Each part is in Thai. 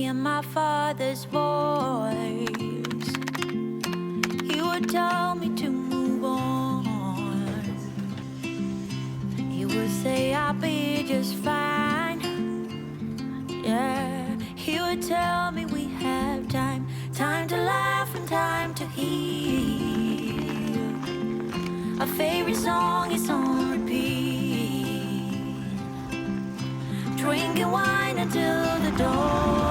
hear my father's voice, he would tell me to move on. He would say I'll be just fine. Yeah, he would tell me we have time, time to laugh and time to heal. Our favorite song is on repeat. Drinking wine until the dawn,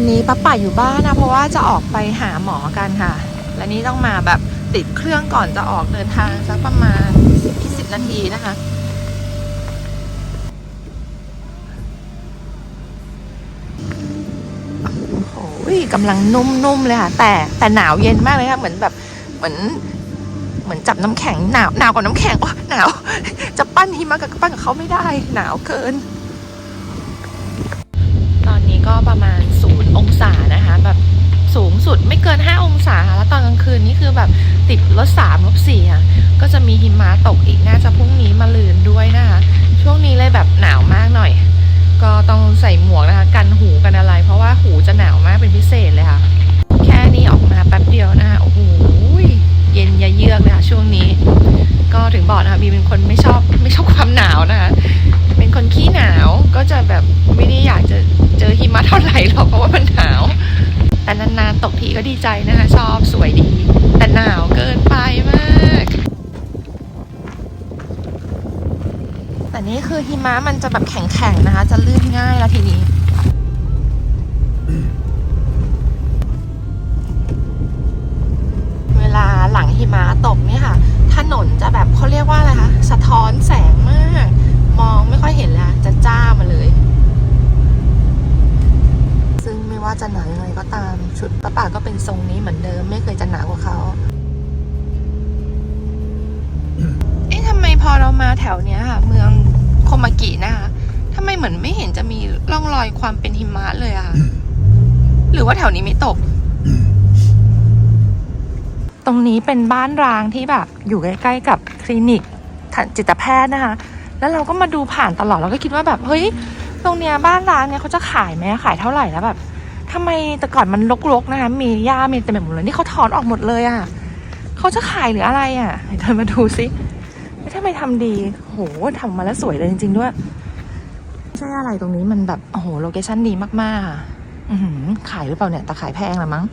วันนี้ป้าป่าอยู่บ้านนะ เพราะว่าจะออกไปหาหมอกันค่ะ และนี่ต้องมาแบบติดเครื่องก่อนจะออกเดินทางสักประมาณ20 นาทีนะคะโอ้โหกำลังนุ่มๆเลยค่ะ แต่แต่หนาวเย็นมากเลยค่ะ เหมือนแบบเหมือนเหมือนจับน้ำแข็งหนาวหนาวกว่าน้ำแข็งโอ้หนาว จะปั้นหิมะกับปั้นกับเขาไม่ได้ หนาวเกิน ก็ประมาณศูนย์องศานะคะ แบบสูงสุดไม่เกิน 5 องศาค่ะ แล้วตอนกลางคืนนี่คือแบบติดลบสามลบสี่ค่ะ ก็จะมีหิมะตกอีกน่าจะพรุ่งนี้มาลืนด้วยนะคะ ช่วงนี้เลยแบบหนาวมากหน่อย ก็ต้องใส่หมวกนะคะ กันหูกันอะไร เพราะว่าหูจะหนาวมากเป็นพิเศษเลยค่ะ แค่นี้ออกมาแป๊บเดียวนะคะ โอ้โห เย็นยะเยือกเลยค่ะช่วงนี้ ก็ถึงบอกนะคะบีเป็นคนไม่ชอบไม่ชอบความหนาวนะคะ เป็นคนขี้หนาวก็จะแบบไม่ได้อยากจะเจอหิมะเท่าไหร่หรอกเพราะว่ามันหนาว แต่นานๆตกทีก็ดีใจนะคะ ชอบสวยดี แต่หนาวเกินไปมากแต่นี่คือหิมะมันจะแบบแข็งๆนะคะ จะลื่นง่ายแล้วทีนี้เวลาหลังหิมะตกเนี่ยค่ะ ถนนจะแบบเขาเรียกว่าอะไรคะ สะท้อนแสงมาก มองไม่ค่อยเห็นแล้วจะจ้ามาเลย ซึ่งไม่ว่าจะหนาวยังไงก็ตามชุดป้าป่าก็เป็นทรงนี้เหมือนเดิม ไม่เคยจะหนาวกว่าเขาเอ๊ะทำไมพอเรามาแถวเนี้ยค่ะเมืองโคมากินะคะทำไมเหมือนไม่เห็นจะมีร่องรอยความเป็นหิมะเลยอะค่ะหรือว่าแถวนี้ไม่ตกตรงนี้เป็นบ้านร้างที่แบบอยู่ใกล้ ๆ กับคลินิกทันจิตแพทย์นะคะ แล้วเราก็มาดูผ่านตลอดเราก็คิดว่าแบบเฮ้ยตรงเนี้ยบ้านร้างเนี่ยเขาจะขายไหมขายเท่าไหร่แล้วแบบทำไมแต่ก่อนมันรกๆนะคะมีหญ้ามีเต็มไปหมดเลยนี่เขาถอนออกหมดเลยอะ่ะเขาจะขายหรืออะไรอะ่ะเดินมาดูสิเฮ้ยทำไมทำดีโหทำมาแล้วสวยเลยจริง ๆ ด้วยใช่อะไรตรงนี้มันแบบโอ้โหโลเคชั่นดีมากๆอะขายหรือเปล่าเนี่ยแต่ขายแพงละมั้ง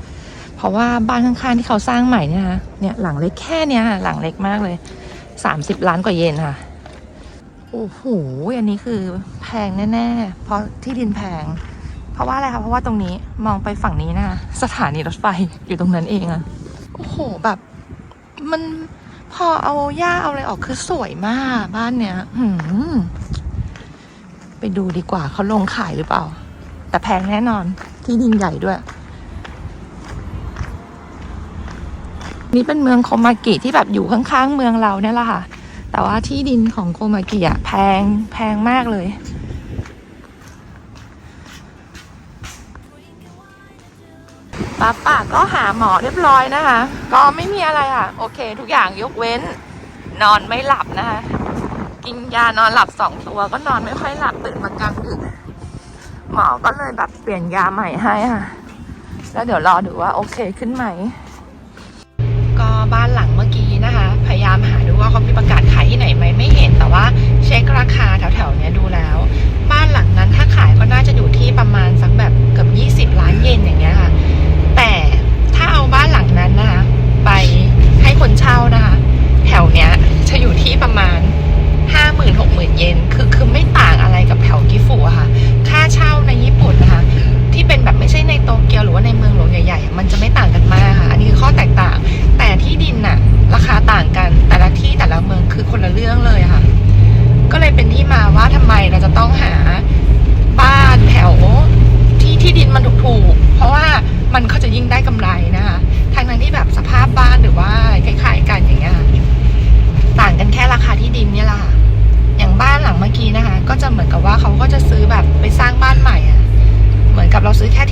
เพราะว่าบ้านข้างๆที่เขาสร้างใหม่เนี่ยนะเนี่ยหลังเล็กแค่เนี้ยหลังเล็กมากเลยสามสิบล้านกว่าเยนค่ะ โอ้โห อันนี้คือแพงแน่ๆ เพราะที่ดินแพง เพราะว่าอะไรคะ เพราะว่าตรงนี้มองไปฝั่งนี้นะคะสถานีรถไฟอยู่ตรงนั้นเองอะโอ้โห แบบ มันพอเอาหญ้าเอาอะไรออกคือสวยมากบ้านเนี้ยหืมไปดูดีกว่าเขาลงขายหรือเปล่า แต่แพงแน่นอน ที่ดินใหญ่ด้วย นี่เป็นเมืองโคมากิที่แบบอยู่ข้างๆเมืองเราเนี่ยแหละค่ะ แต่ว่าที่ดินของโคมากิอะแพงแพงมากเลย ป้าป่าก็หาหมอเรียบร้อยนะคะ ก็ไม่มีอะไรอะ โอเค ทุกอย่างยกเว้น นอนไม่หลับนะคะ กินยานอนหลับสองตัวก็นอนไม่ค่อยหลับตื่นมากลางดึกหมอก็เลยแบบเปลี่ยนยาใหม่ให้ค่ะ แล้วเดี๋ยวรอดูว่าโอเคขึ้นไหม ก็บ้านหลังเมื่อกี้นะคะ พยายามหาดูว่าเขามีประกาศขายที่ไหนไหมไม่เห็นแต่ว่าเช็คราคาแถวๆนี้ดูแล้ว บ้านหลัง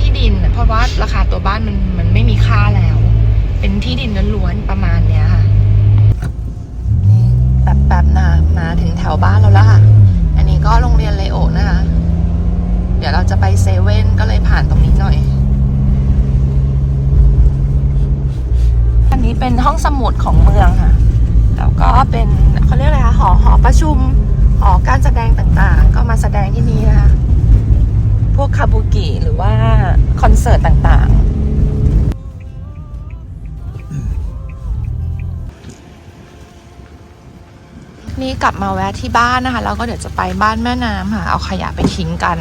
ที่ดิน เพราะว่าราคาตัวบ้านมันมันไม่มีค่าแล้ว เป็นที่ดินล้วนๆประมาณเนี้ยค่ะนี่แบบแป๊บนะมาถึงแถวบ้านเราแล้วค่ะ อันนี้ก็โรงเรียนเลโอนะคะ เดี๋ยวเราจะไปเซเว่นก็เลยผ่านตรงนี้หน่อย อันนี้เป็นห้องสมุดของเมืองค่ะ แล้วก็เป็นเขาเรียกอะไรคะหอหอประชุมหอการแสดงต่างๆ ก็มาแสดงที่นี่นะคะ พวกคาบุกิหรือว่าคอนเสิร์ตต่างๆ นี่กลับมาแวะที่บ้านนะคะ แล้วก็เดี๋ยวจะไปบ้านแม่น้ำค่ะ เอาขยะไปทิ้งกัน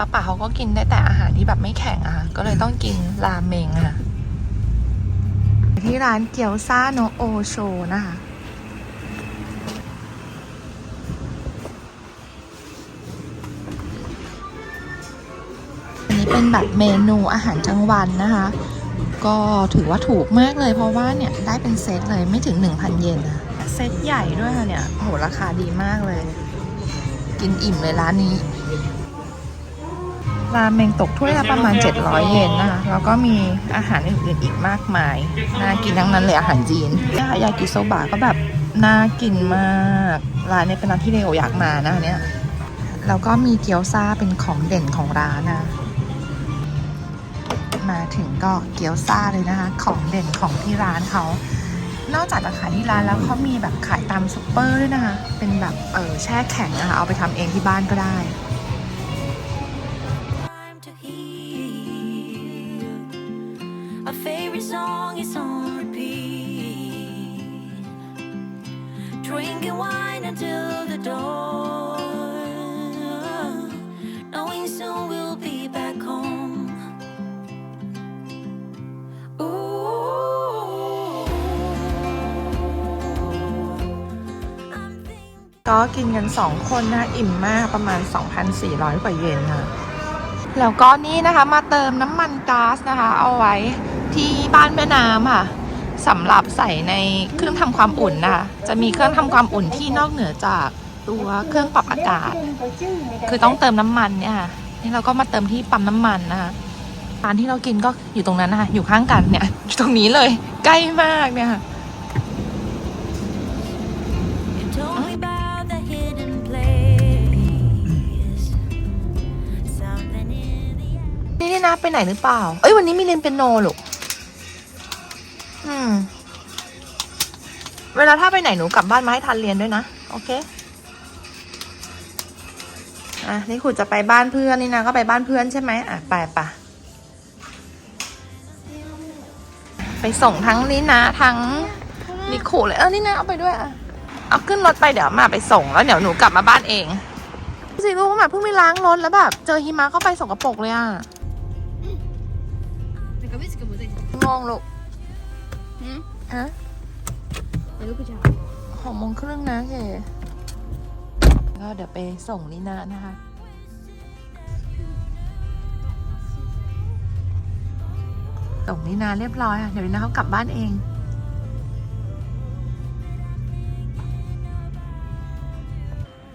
ป้าป๋าเขาก็กินได้แต่อาหารที่แบบไม่แข็งอะค่ะ ก็เลยต้องกินราเมงอะค่ะ ที่ร้านเกียวซาโนโอโชนะคะอันนี้เป็นแบบเมนูอาหารกลางวันนะคะ ก็ถือว่าถูกมากเลยเพราะว่าเนี่ยได้เป็นเซตเลยไม่ถึง 1,000 เยนนะเซตใหญ่ด้วยค่ะเนี่ยโหราคาดีมากเลย กินอิ่มเลยร้านนี้ ราเมงตกถ้วยละประมาณ 700 เยนนะคะแล้วก็มีอาหารอื่นๆอีกมากมาย น่ากินทั้งนั้นเลยอาหารจีนนะคะยากิโซบะก็แบบน่ากินมาก ร้านนี้เป็นร้านที่เรโออยากมานะเนี่ยแล้วก็มีเกี๊ยวซ่าเป็นของเด่นของร้านนะ มาถึงก็เกี๊ยวซ่าเลยนะคะ ของเด่นของที่ร้านเขา นอกจากจะขายที่ร้านแล้วเขามีแบบขายตามซุปเปอร์ด้วยนะคะ เป็นแบบเออแช่แข็งนะคะเอาไปทำเองที่บ้านก็ได้ ก็กินกัน 2 คนนะ อิ่มมากประมาณ 2,400 กว่าเยนค่ะแล้วก็นี่นะคะมาเติมน้ำมันก๊าซนะคะ เอาไว้ที่บ้านแม่น้ำค่ะสำหรับใส่ในเครื่องทำความอุ่นนะคะจะมีเครื่องทำความอุ่นที่นอกเหนือจากตัวเครื่องปรับอากาศ คือต้องเติมน้ำมันเนี่ยค่ะนี่เราก็มาเติมที่ปั๊มน้ำมันนะคะร้านที่เรากินก็อยู่ตรงนั้นนะคะอยู่ข้างกันเนี่ยอยู่ตรงนี้เลยใกล้มากเนี่ยค่ะ นี่นี่นะไปไหนหรือเปล่า เอ้ยวันนี้มีเรียนเปียโนลูกอืม เวลาถ้าไปไหนหนูกลับบ้านมาให้ทันเรียนด้วยนะ โอเค อะนี่คุณจะไปบ้านเพื่อนนี่นะก็ไปบ้านเพื่อนใช่ไหมอะไปปะไปส่งทั้งนี้นะทั้งนิคูเลยเออนี่นะเอาไปด้วยอะเอาขึ้นรถไปเดี๋ยวมาไปส่งแล้วเดี๋ยวหนูกลับมาบ้านเองสิลูกว่าแบบเพิ่งไปล้างรถแล้วแบบเจอหิมะเข้าไปสกปรกเลยอะ โมงลูกฮะไปลูกผู้ชายหอมงครึ่งนะเก๋ก็เดี๋ยวไปส่งนีนานะคะ ส่งนีนาเรียบร้อยอะ เดี๋ยวลินาเขากลับบ้านเอง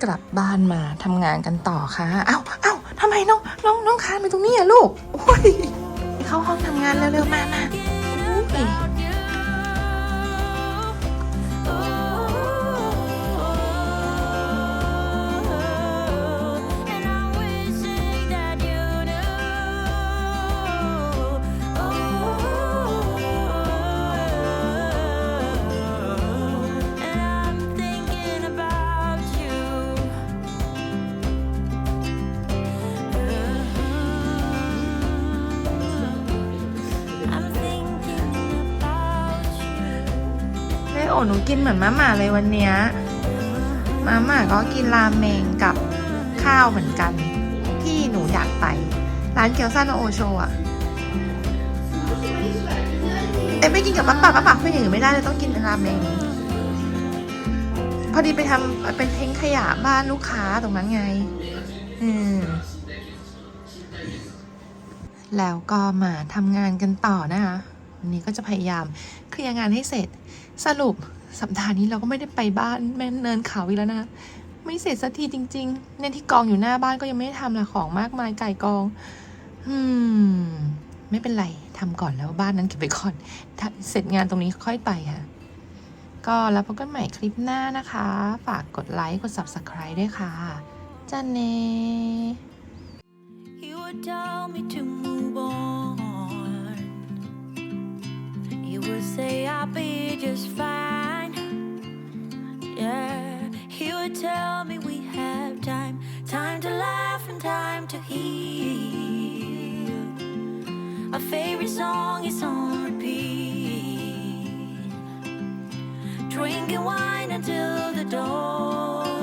กลับบ้านมาทำงานกันต่อคะ่ะ เอา้า เอ้าทำไมน้อง น้อง น้องคานไปตรงนี้อะลูก โอ้ย เข้าห้องทำงานเร็วๆมามา โอหนูกินเหมือนมาม่าเลยวันเนี้ยมาม่าก็กินราเมงกับข้าวเหมือนกัน ที่หนูอยากไป ร้านเกียวซานโอโชอะเอ้ยไม่กินกับป้าป่าป้าป่าไม่อย่างอื่นไม่ได้เลยต้องกินราเมงพอดีไปทำเป็นเท้งขยะบ้านลูกค้าตรงนั้นไง อืมแล้วก็มาทำงานกันต่อนะคะวันนี้ก็จะพยายามเคลียร์งานให้เสร็จ สรุปสัปดาห์นี้เราก็ไม่ได้ไปบ้านแม่เนินเขาอีกแล้วนะ ไม่เสร็จสักทีจริง ๆ เนี่ยที่กองอยู่หน้าบ้านก็ยังไม่ได้ทำลยของมากมายไก่กอง อืม ไม่เป็นไรทำก่อนแล้วบ้านนั้นเก็บไปก่อน เสร็จงานตรงนี้ค่อยไปค่ะ ก็แล้วพบกันใหม่คลิปหน้านะคะ ฝากกดไลค์กด subscribe ด้วยค่ะจันเน He would tell me to move on. He would say I'll be just fine. Yeah, he would tell me we have time, time to laugh and time to heal. Our favorite song is on repeat. Drinking wine until the dawn.